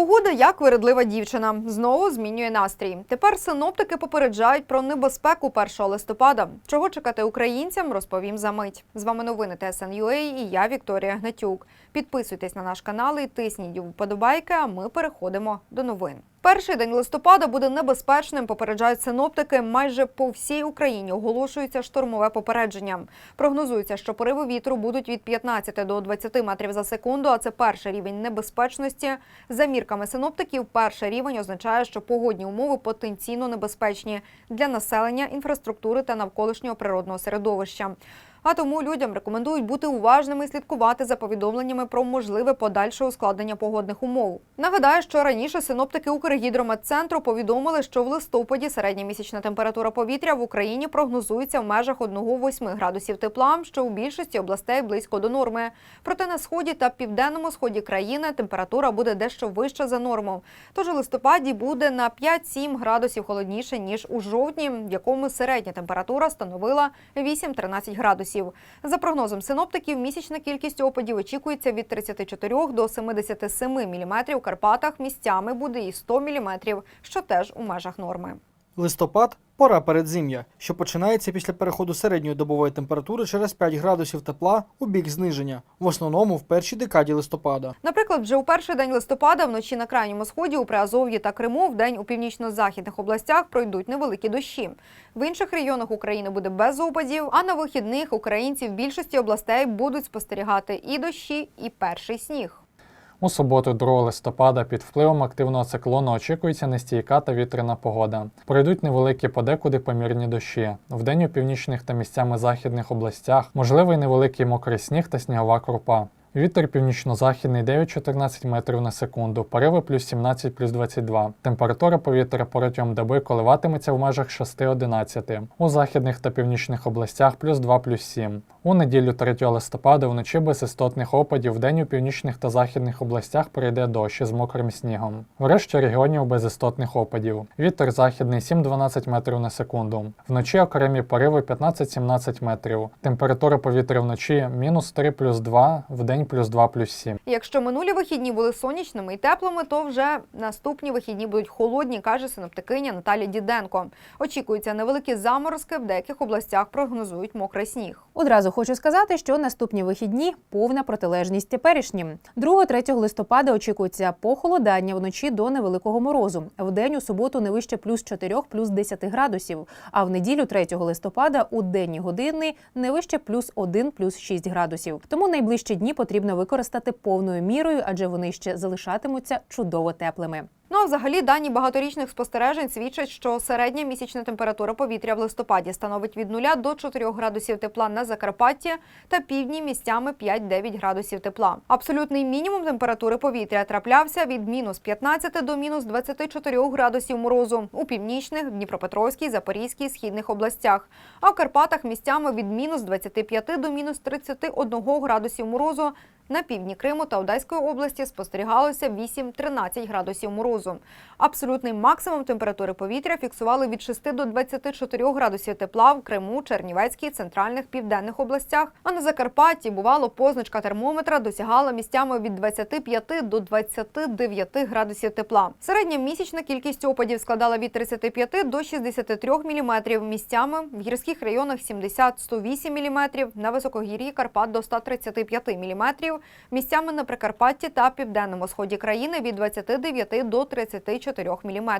Погода як виредлива дівчина. Знову змінює настрій. Тепер синоптики попереджають про небезпеку 1 листопада. Чого чекати українцям, розповім за мить. З вами новини ТСНЮА і я Вікторія Гнатюк. Підписуйтесь на наш канал і тисніть вподобайки, а ми переходимо до новин. Перший день листопада буде небезпечним, попереджають синоптики. Майже по всій Україні оголошується штормове попередження. Прогнозується, що пориви вітру будуть від 15 до 20 метрів за секунду, а це перший рівень небезпечності. За мірками синоптиків, перший рівень означає, що погодні умови потенційно небезпечні для населення, інфраструктури та навколишнього природного середовища. А тому людям рекомендують бути уважними і слідкувати за повідомленнями про можливе подальше ускладнення погодних умов. Нагадаю, що раніше синоптики Укргідрометцентру повідомили, що в листопаді середня місячна температура повітря в Україні прогнозується в межах 1-8 градусів тепла, що у більшості областей близько до норми. Проте на сході та південному сході країни температура буде дещо вища за норму. Тож у листопаді буде на 5-7 градусів холодніше ніж у жовтні, в якому середня температура становила 8-13 градусів. За прогнозом синоптиків, місячна кількість опадів очікується від 34 до 77 мм. В Карпатах місцями буде і 100 мм, що теж у межах норми. Листопад пора передзим'я, що починається після переходу середньої добової температури через 5 градусів тепла у бік зниження, в основному в першій декаді листопада. Наприклад, вже у перший день листопада вночі на крайньому сході у Приазов'ї та Криму в день у північно-західних областях пройдуть невеликі дощі. В інших регіонах України буде без опадів, а на вихідних українці в більшості областей будуть спостерігати і дощі, і перший сніг. У суботу, 2 листопада, під впливом активного циклону очікується нестійка та вітряна погода. Пройдуть невеликі подекуди помірні дощі. Вдень у північних та місцями західних областях можливий невеликий мокрий сніг та снігова крупа. Вітер північно-західний 9-14 метрів на секунду, пориви плюс 17 плюс 22. Температура повітря протягом доби коливатиметься в межах 6-11. У західних та північних областях плюс 2 плюс 7. У неділю 3 листопада вночі без істотних опадів, вдень у північних та західних областях прийде дощ із мокрим снігом. Врешті регіонів без істотних опадів. Вітер західний 7-12 метрів на секунду. Вночі окремі пориви 15-17 метрів. Температура повітря вночі мінус 3 плюс 2, вдень плюс 2 плюс 7. Якщо минулі вихідні були сонячними і теплими, то вже наступні вихідні будуть холодні, каже синоптикиня Наталя Діденко. Очікуються невеликі заморозки, в деяких областях прогнозують мокрий сніг. Одразу хочу сказати, що наступні вихідні повна протилежність теперішнім. 2-3 листопада очікується похолодання вночі до невеликого морозу. Вдень у суботу не вище плюс 4, плюс 10 градусів. А в неділю 3 листопада у денні години не вище плюс 1, плюс 6 градусів. Тому найближчі дні потрібно використати повною мірою, адже вони ще залишатимуться чудово теплими. Ну а взагалі дані багаторічних спостережень свідчать, що середня місячна температура повітря в листопаді становить від 0 до 4 градусів тепла на Закарпатті та півдні місцями 5-9 градусів тепла. Абсолютний мінімум температури повітря траплявся від мінус 15 до мінус 24 градусів морозу у північних, Дніпропетровській, Запорізькій, східних областях. А в Карпатах місцями від мінус 25 до мінус 31 градусів морозу. На півдні Криму та Одеської області спостерігалося 8-13 градусів морозу. Абсолютний максимум температури повітря фіксували від 6 до 24 градусів тепла в Криму, Чернівецькій, центральних південних областях. А на Закарпатті бувало позначка термометра досягала місцями від 25 до 29 градусів тепла. Середня місячна кількість опадів складала від 35 до 63 мм. Місцями в гірських районах 70-108 мм, на високогір'ї Карпат до 135 мм, місцями на Прикарпатті та південному сході країни від 29 до 34 мм.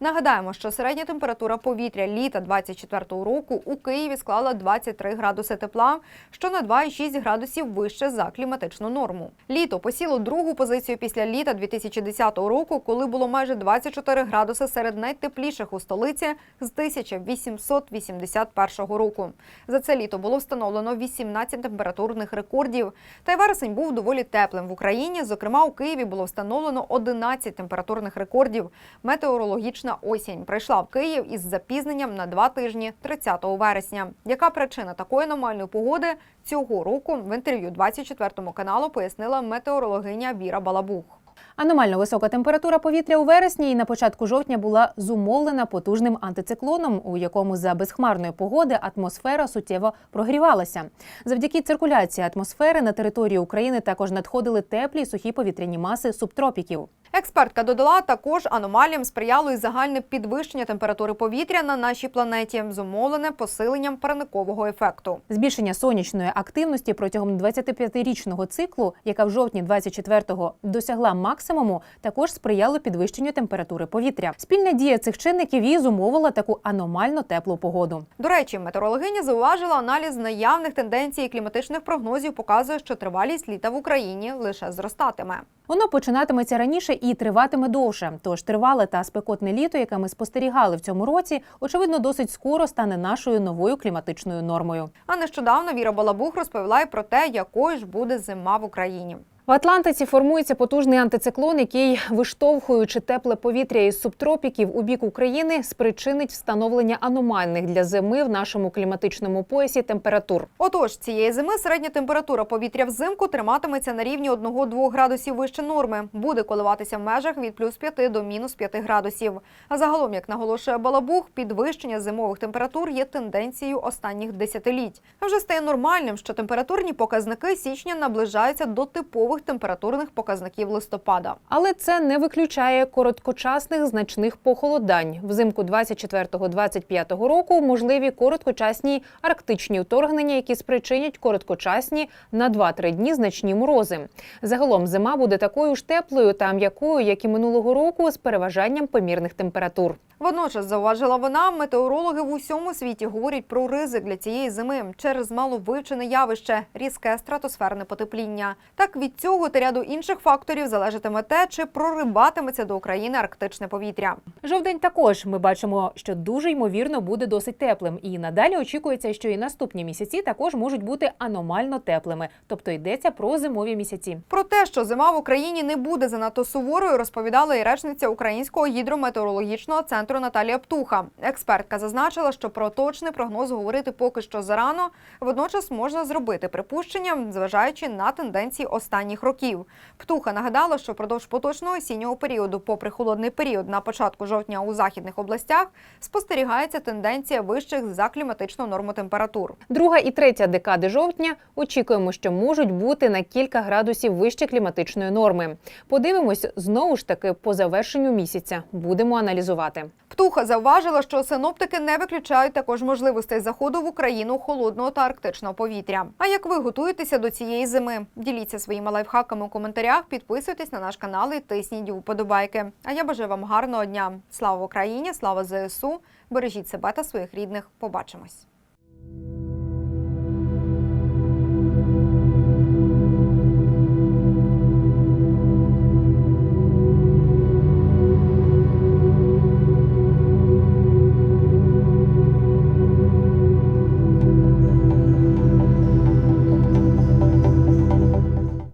Нагадаємо, що середня температура повітря літа 24-го року у Києві склала 23 градуси тепла, що на 2,6 градусів вище за кліматичну норму. Літо посіло другу позицію після літа 2010 року, коли було майже 24 градуси серед найтепліших у столиці з 1881 року. За це літо було встановлено 18 температурних рекордів. Та й вересень був доволі теплим в Україні. Зокрема, у Києві було встановлено 11 температурних рекордів. Метеорологічна осінь прийшла в Київ із запізненням на два тижні 30 вересня. Яка причина такої аномальної погоди цього року в інтерв'ю 24 каналу пояснила метеорологиня Віра Балабух. Аномально висока температура повітря у вересні і на початку жовтня була зумовлена потужним антициклоном, у якому за безхмарної погоди атмосфера суттєво прогрівалася. Завдяки циркуляції атмосфери на території України також надходили теплі сухі повітряні маси субтропіків. Експертка додала, також аномаліям сприяло і загальне підвищення температури повітря на нашій планеті, зумовлене посиленням парникового ефекту. Збільшення сонячної активності протягом 25-річного циклу, яка в жовтні 24-го досягла максимуму, також сприяло підвищенню температури повітря. Спільна дія цих чинників і зумовила таку аномально теплу погоду. До речі, метеорологиня зауважила, аналіз наявних тенденцій і кліматичних прогнозів показує, що тривалість літа в Україні лише зростатиме. Воно починатиметься раніше і триватиме довше. Тож тривале та спекотне літо, яке ми спостерігали в цьому році, очевидно, досить скоро стане нашою новою кліматичною нормою. А нещодавно Віра Балабух розповіла й про те, якою ж буде зима в Україні. В Атлантиці формується потужний антициклон, який, виштовхуючи тепле повітря із субтропіків у бік України, спричинить встановлення аномальних для зими в нашому кліматичному поясі температур. Отож, цієї зими середня температура повітря взимку триматиметься на рівні 1-2 градусів вище норми. Буде коливатися в межах від плюс 5 до мінус 5 градусів. А загалом, як наголошує Балабух, підвищення зимових температур є тенденцією останніх десятиліть. А Вже стає нормальним, що температурні показники січня наближаються до типових температурних показників листопада. Але це не виключає короткочасних значних похолодань. Взимку 24-25 року можливі короткочасні арктичні вторгнення, які спричинять короткочасні на 2-3 дні значні морози. Загалом зима буде такою ж теплою та м'якою, як і минулого року, з переважанням помірних температур. Водночас зауважила вона, метеорологи в усьому світі говорять про ризик для цієї зими через маловивчене явище різке стратосферне потепління. Так від цього та ряду інших факторів залежатиме те, чи прорибатиметься до України арктичне повітря. Жовдень також ми бачимо, що дуже ймовірно буде досить теплим, і надалі очікується, що і наступні місяці також можуть бути аномально теплими, тобто йдеться про зимові місяці. Про те, що зима в Україні не буде занадто суворою, розповідала і речниця Українського гідрометеорологічного центру Наталія Птуха. Експертка зазначила, що про точний прогноз говорити поки що зарано. Водночас можна зробити припущення, зважаючи на тенденції останніх років. Птуха нагадала, що впродовж поточного осіннього періоду, попри холодний період на початку жовтня у західних областях, спостерігається тенденція вищих за кліматичну норму температур. Друга і третя декади жовтня очікуємо, що можуть бути на кілька градусів вище кліматичної норми. Подивимось знову ж таки по завершенню місяця. Будемо аналізувати. Птуха зауважила, що синоптики не виключають також можливостей заходу в Україну холодного та арктичного повітря. А як ви готуєтеся до цієї зими? Діліться своїми лайфхаками у коментарях, підписуйтесь на наш канал і тисніть вподобайки. А я бажаю вам гарного дня. Слава Україні! Слава ЗСУ! Бережіть себе та своїх рідних. Побачимось.